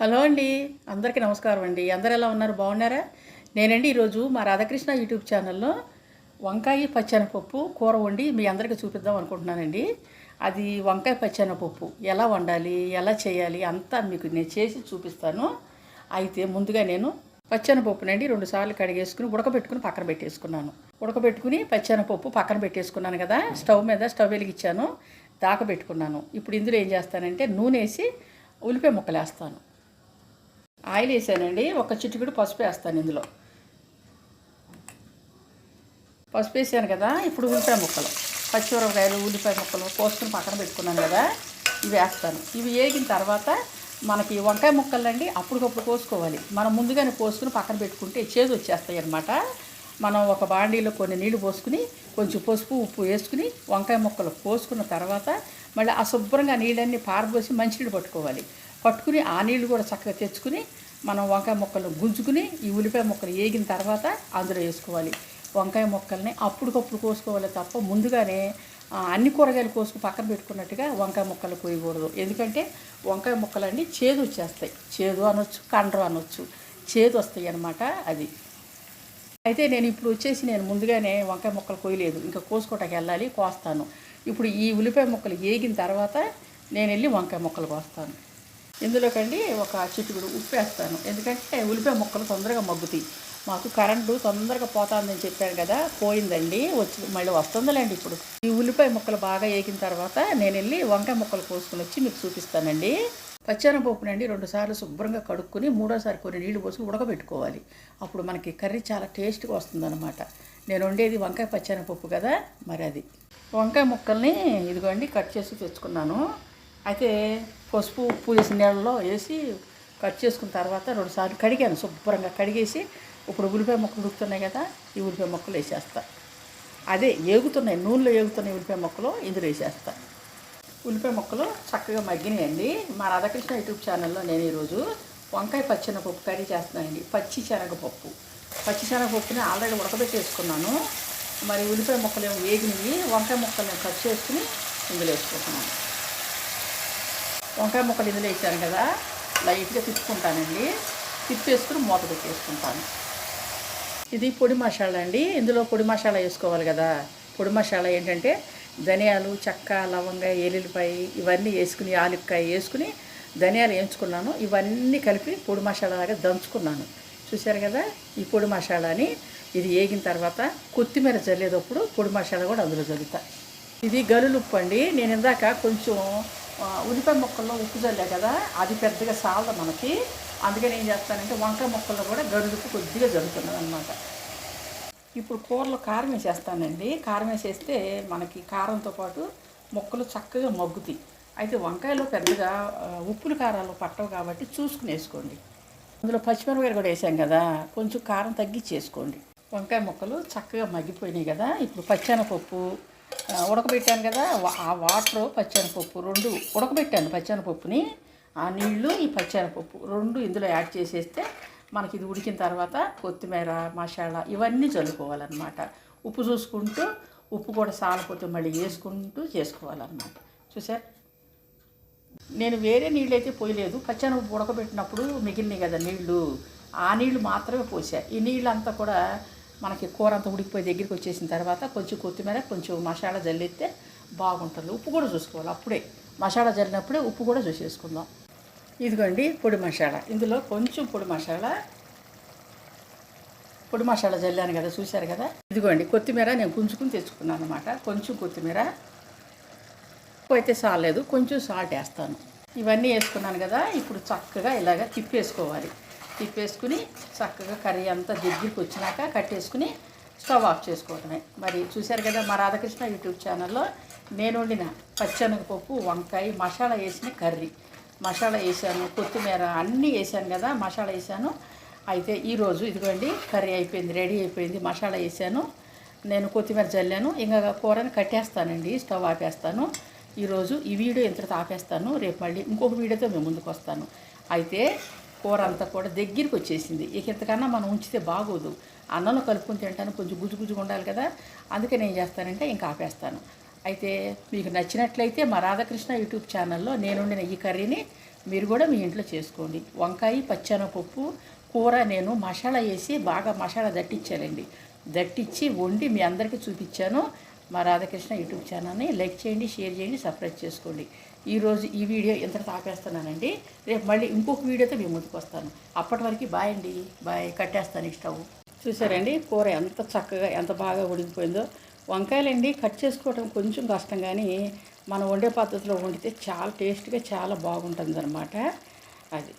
Hello అండి అందరికీ నమస్కారం అండి. అందరు ఎలా ఉన్నారు? బాగున్నారా? నేనండి ఈరోజు మా రాధాకృష్ణ యూట్యూబ్ ఛానల్లో వంకాయ పచ్చనపప్పు కూర వండి మీ అందరికీ చూపిద్దాం అనుకుంటున్నానండి. అది వంకాయ పచ్చనపప్పు ఎలా వండాలి ఎలా చేయాలి అంతా మీకు నేను చేసి చూపిస్తాను. అయితే ముందుగా నేను పచ్చనపప్పునండి రెండు సార్లు కడిగేసుకుని ఉడకబెట్టుకుని పక్కన పెట్టేసుకున్నాను. ఉడకబెట్టుకుని పచ్చనపప్పు పక్కన పెట్టేసుకున్నాను కదా స్టవ్ మీద స్టవ్ వెలిగించాను దాకబెట్టుకున్నాను. ఇప్పుడు ఇందులో ఏం చేస్తానంటే నూనె వేసి ఉల్లిపాయ ముక్కలు వేస్తాను ఆయిల్ వేసానండి. ఒక చిటికెడు పసుపు వేస్తాను ఇందులో. పసుపు వేసాను కదా ఇప్పుడు ఉల్లిపాయ ముక్కలు. పచ్చిమిరపకాయలు ఉల్లిపాయ ముక్కలు కోసుకుని పక్కన పెట్టుకున్నాను కదా ఇవి వేస్తాను. ఇవి వేగిన తర్వాత మనకి వంకాయ ముక్కలు అండి అప్పటికప్పుడు కోసుకోవాలి. మనం ముందుగానే కోసుకుని పక్కన పెట్టుకుంటే చేదు వచ్చేస్తాయి అన్నమాట. మనం ఒక బాండీలో కొన్ని నీళ్ళు పోసుకుని కొంచెం పసుపు ఉప్పు వేసుకుని వంకాయ ముక్కలు కోసుకున్న తర్వాత మళ్ళీ అశుభ్రంగా నీళ్ళన్నీ పారబోసి మంచినీళ్ళు పట్టుకోవాలి. పట్టుకుని ఆ నీళ్ళు కూడా చక్కగా తెచ్చుకుని మనం వంకాయ ముక్కలు గుంజుకుని ఈ ఉల్లిపాయ ముక్కలు వేగిన తర్వాత అందులో వేసుకోవాలి. వంకాయ ముక్కల్ని అప్పటికప్పుడు కోసుకోవాలి తప్ప ముందుగానే అన్ని కూరగాయలు కోసుకు పక్కన పెట్టుకున్నట్టుగా వంకాయ ముక్కలు కోయకూడదు. ఎందుకంటే వంకాయ ముక్కలన్నీ చేదు వచ్చేస్తాయి. చేదు అనొచ్చు కండ్రు అనొచ్చు. చేదు వస్తాయి అన్నమాట అది. అయితే నేను ఇప్పుడు వచ్చేసి నేను ముందుగానే వంకాయ ముక్కలు కోయలేదు. ఇంకా కోసుకోవటానికి వెళ్ళాలి కోస్తాను. ఇప్పుడు ఈ ఉల్లిపాయ ముక్కలు వేగిన తర్వాత నేను వెళ్ళి వంకాయ ముక్కలు కోస్తాను. ఇందులోకండి ఒక చిటికుడు ఉప్పు వేస్తాను ఎందుకంటే ఉల్లిపాయ ముక్కలు తొందరగా మగ్గుతాయి. మాకు కరెంటు తొందరగా పోతుందని చెప్పాను కదా పోయిందండి. వచ్చి మళ్ళీ వస్తుందిలేండి ఇప్పుడు. ఈ ఉల్లిపాయ ముక్కలు బాగా వేగిన తర్వాత నేను వెళ్ళి వంకాయ ముక్కలు కోసుకుని వచ్చి మీకు చూపిస్తానండి. పచ్చనపప్పునండి రెండుసార్లు శుభ్రంగా కడుక్కుని మూడోసారి కొన్ని నీళ్ళు పోసి ఉడకబెట్టుకోవాలి. అప్పుడు మనకి కర్రీ చాలా టేస్ట్గా వస్తుందన్నమాట. నేను వండేది వంకాయ పచ్చనపప్పు కదా మరి అది. వంకాయ ముక్కల్ని ఇదిగోండి కట్ చేసి తెచ్చుకున్నాను. అయితే పసుపు ఉప్పు వేసిన నీళ్ళలో వేసి కట్ చేసుకున్న తర్వాత రెండుసార్లు కడిగాను శుభ్రంగా కడిగేసి. ఇప్పుడు ఉల్లిపాయ మొక్కలు ఉడుకుతున్నాయి కదా ఈ ఉల్లిపాయ మొక్కలు వేసేస్తా. అదే ఏగుతున్నాయి నూనెలో ఏగుతున్నాయి ఉల్లిపాయ మొక్కలు ఇందులో వేసేస్తా. ఉల్లిపాయ మొక్కలు చక్కగా మగ్గినాయండి. మా రాధాకృష్ణ యూట్యూబ్ ఛానల్లో నేను ఈరోజు వంకాయ పచ్చెనపప్పు కర్రీ చేస్తున్నానండి. పచ్చి శనగపప్పు. పచ్చి శనగపప్పుని ఆల్రెడీ ఉడకబెట్టేసుకున్నాను. మరి ఉల్లిపాయ మొక్కలు ఏమో వేగినవి వంకాయ ముక్కలు నేను కట్ చేసుకుని ఇందులో వేసుకుంటున్నాను. వంకాయ ముక్కలు ఇందులో వేసాను కదా లైట్గా తిప్పుకుంటానండి. తిప్పేసుకుని మూత పెట్టేసుకుంటాను. ఇది పొడి మసాలా అండి. ఇందులో పొడి మసాలా వేసుకోవాలి కదా. పొడి మసాలా ఏంటంటే ధనియాలు చెక్క లవంగ ఎల్లుల్లిపాయ ఇవన్నీ వేసుకుని ఆలుక్కాయ వేసుకుని ధనియాలు వేయించుకున్నాను. ఇవన్నీ కలిపి పొడి మసాలాగా దంచుకున్నాను. చూశారు కదా? ఈ పొడి మసాలాని ఇది వేగిన తర్వాత కొత్తిమీర చల్లేటప్పుడు పొడి మసాలా కూడా అందులో చల్లుతా. ఇది గలులుప్పు అండి. నేను ఇందాక కొంచెం ఉల్లిపాయ ముక్కల్లో ఉప్పు చల్లే కదా అది పెద్దగా సాలదు మనకి. అందుకని ఏం చేస్తానంటే వంకాయ ముక్కల్లో కూడా గరుడుపు కొద్దిగా జరుగుతున్నది అనమాట ఇప్పుడు కూరలో కారం వేసేస్తానండి. కారం వేసేస్తే మనకి కారంతో పాటు ముక్కలు చక్కగా మగ్గుతాయి. అయితే వంకాయలో పెద్దగా ఉప్పులు కారాలు పట్టవు కాబట్టి చూసుకుని వేసుకోండి. అందులో పచ్చిమిరపకాయలు కూడా వేసాం కదా కొంచెం కారం తగ్గించి వేసుకోండి. వంకాయ ముక్కలు చక్కగా మగ్గిపోయినాయి కదా ఇప్పుడు పచ్చెనపప్పు ఉడకబెట్టాను కదా ఆ వాటర్ పచ్చనిపప్పు రెండు ఉడకబెట్టాను పచ్చనిపప్పుని. ఆ నీళ్ళు ఈ పచ్చనిపప్పు రెండు ఇందులో యాడ్ చేసేస్తే మనకి ఇది ఉడికిన తర్వాత కొత్తిమీర మసాలా ఇవన్నీ చల్లుకోవాలన్నమాట. ఉప్పు చూసుకుంటూ ఉప్పు కూడా సాలపోతే మళ్ళీ వేసుకుంటూ చేసుకోవాలన్నమాట. చూసారు? నేను వేరే నీళ్ళు అయితే పోయలేదు. పచ్చనిపప్పు ఉడకబెట్టినప్పుడు మిగిలినాయి కదా నీళ్ళు ఆ నీళ్ళు మాత్రమే పోసా. ఈ నీళ్ళు అంతా కూడా మనకి కూర అంతా ఉడికిపోయి దగ్గరికి వచ్చేసిన తర్వాత కొంచెం కొత్తిమీర కొంచెం మసాలా జల్లిస్తే బాగుంటుంది. ఉప్పు కూడా చూసుకోవాలి అప్పుడే. మసాలా జల్లినప్పుడే ఉప్పు కూడా చూసేసుకుందాం. ఇదిగోండి పొడి మసాలా. ఇందులో కొంచెం పొడి మసాలా. పొడి మసాలా జల్లాను కదా చూశారు కదా? ఇదిగోండి కొత్తిమీర నేను గుంజుకుని తెచ్చుకున్నాను అనమాట కొంచెం కొత్తిమీర. పోయితే అయితే సాలేదు కొంచెం సాల్ట్ వేస్తాను. ఇవన్నీ వేసుకున్నాను కదా ఇప్పుడు చక్కగా ఇలాగ తిప్పేసుకోవాలి. తిప్పేసుకుని చక్కగా కర్రీ అంతా దగ్గరికి వచ్చినాక కట్టేసుకుని స్టవ్ ఆఫ్ చేసుకోవటమే మరి చూశారు కదా మా రాధాకృష్ణ యూట్యూబ్ ఛానల్లో నేను వండిన పచ్చనగపప్పు వంకాయ మసాలా వేసిన కర్రీ. మసాలా వేసాను కొత్తిమీర అన్నీ వేసాను కదా మసాలా వేసాను. అయితే ఈరోజు ఇదిగోండి కర్రీ అయిపోయింది రెడీ అయిపోయింది మసాలా వేసాను. నేను కొత్తిమీర జల్లాను ఇంకా కూరని కట్టేస్తానండి స్టవ్ ఆపేస్తాను. ఈరోజు ఈ వీడియో ఇంతటితో ఆపేస్తాను రేపు మళ్ళీ ఇంకొక వీడియోతో మేము ముందుకు వస్తాను. అయితే కూర అంతా కూడా దగ్గరికి వచ్చేసింది. ఇక ఇంతకన్నా మనం ఉంచితే బాగోదు. అన్నంలో కలుపుకొని తింటాను కొంచెం గుజుగుజుగా ఉండాలి కదా. అందుకే నేను చేస్తానంటే ఇంకా ఆపేస్తాను. అయితే మీకు నచ్చినట్లయితే మా రాధాకృష్ణ యూట్యూబ్ ఛానల్లో నేనుండిన ఈ కర్రీని మీరు కూడా మీ ఇంట్లో చేసుకోండి. వంకాయ పచ్చెనపప్పు కూర నేను మసాలా వేసి బాగా మసాలా దట్టించానండి దట్టించి వండి మీ అందరికీ చూపించాను. మా రాధాకృష్ణ యూట్యూబ్ ఛానల్ని లైక్ చేయండి షేర్ చేయండి సబ్స్క్రైబ్ చేసుకోండి. ఈరోజు ఈ వీడియో ఇంతటితో ఆపేస్తున్నానండి. రేపు మళ్ళీ ఇంకొక వీడియోతో మేము ముందుకు వస్తాను. అప్పటి వరకు బాయ్ అండి. బాయ్. కట్టేస్తాను స్టవ్. చూసారండి? కూర ఎంత చక్కగా ఎంత బాగా ఉడికిపోయిందో. వంకాయలండి కట్ చేసుకోవడం కొంచెం కష్టం కానీ మనం వండే పద్ధతిలో వండితే చాలా టేస్ట్గా చాలా బాగుంటుంది అది.